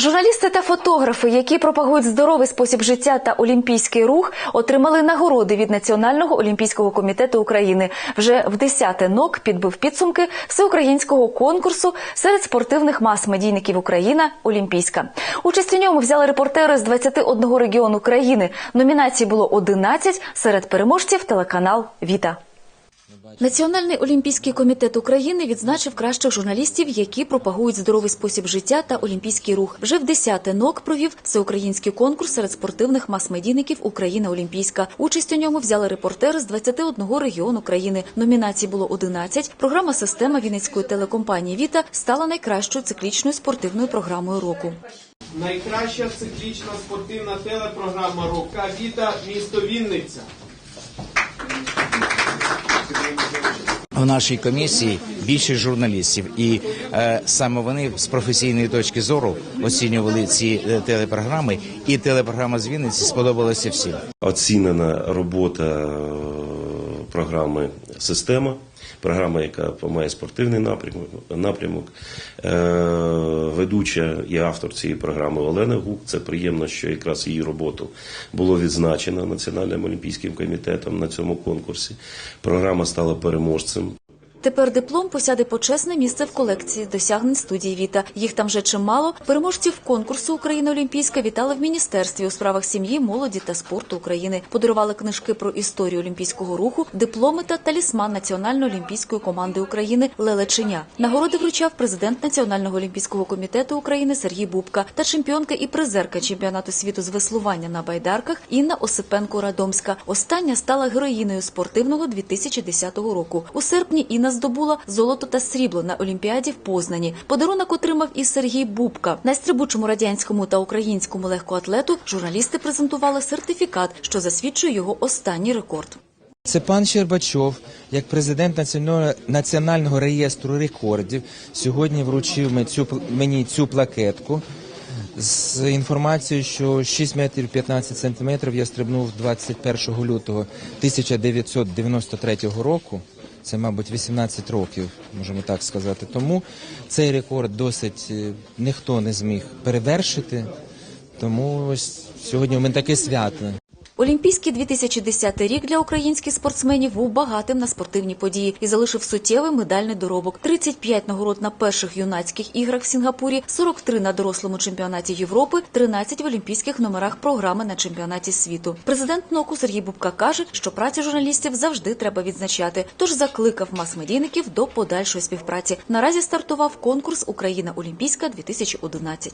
Журналісти та фотографи, які пропагують здоровий спосіб життя та олімпійський рух, отримали нагороди від Національного олімпійського комітету України. Вже в 10 нок підбив підсумки всеукраїнського конкурсу серед спортивних мас-медійників Україна Олімпійська. Участь у ньому взяли репортери з 21 регіону країни. Номінацій було 11, серед переможців телеканал Віта. Національний олімпійський комітет України відзначив кращих журналістів, які пропагують здоровий спосіб життя та олімпійський рух. Вже в 10 нок провів всеукраїнський конкурс серед спортивних мас-медійників Україна Олімпійська. Участь у ньому взяли репортери з 21 регіону країни. Номінацій було 11. Програма Система Вінницької телекомпанії Віта стала найкращою циклічною спортивною програмою року. Найкраща циклічна спортивна телепрограма рока Віта місто Вінниця. В нашій комісії більше журналістів, і е, саме вони з професійної точки зору оцінювали ці е, телепрограми, і телепрограма з Вінниці сподобалася всім. Оцінена робота е, програми Система, програма, яка має спортивний напрямок. напрямок. Е, Ведуча і автор цієї програми Олена Гук. Це приємно, що якраз її роботу було відзначено Національним олімпійським комітетом на цьому конкурсі. Програма стала переможцем. Тепер диплом посяде почесне місце в колекції досягнень студії Віта. Їх там вже чимало. Переможців конкурсу Україна Олімпійська вітали в міністерстві у справах сім'ї, молоді та спорту України. Подарували книжки про історію олімпійського руху, дипломи та талісман Національної олімпійської команди України Лелеченя. Нагороди вручав президент Національного олімпійського комітету України Сергій Бубка та чемпіонка і призерка чемпіонату світу з веслування на байдарках Інна Осипенко Радомська. Остання стала героїною спортивного 2010 року. У серпні Інна здобула золото та срібло на Олімпіаді в Познані. Подарунок отримав і Сергій Бубка. Найстрибучому радянському та українському легкоатлету журналісти презентували сертифікат, що засвідчує його останній рекорд. Це пан Щербачов, як президент національного, національного реєстру рекордів, сьогодні вручив цю, мені цю плакетку з інформацією, що 6 метрів 15 сантиметрів я стрибнув 21 лютого 1993 року. Це, мабуть, 18 років, можемо так сказати. Тому цей рекорд досить е, ніхто не зміг перевершити. Тому ось сьогодні у мене таке свято. Олімпійський 2010 рік для українських спортсменів був багатим на спортивні події і залишив суттєвий медальний доробок. 35 нагород на перших юнацьких іграх в Сінгапурі, 43 на дорослому чемпіонаті Європи, 13 в олімпійських номерах програми на чемпіонаті світу. Президент НОКу Сергій Бубка каже, що працю журналістів завжди треба відзначати. Тож закликав мас-медійників до подальшої співпраці. Наразі стартував конкурс Україна Олімпійська 2011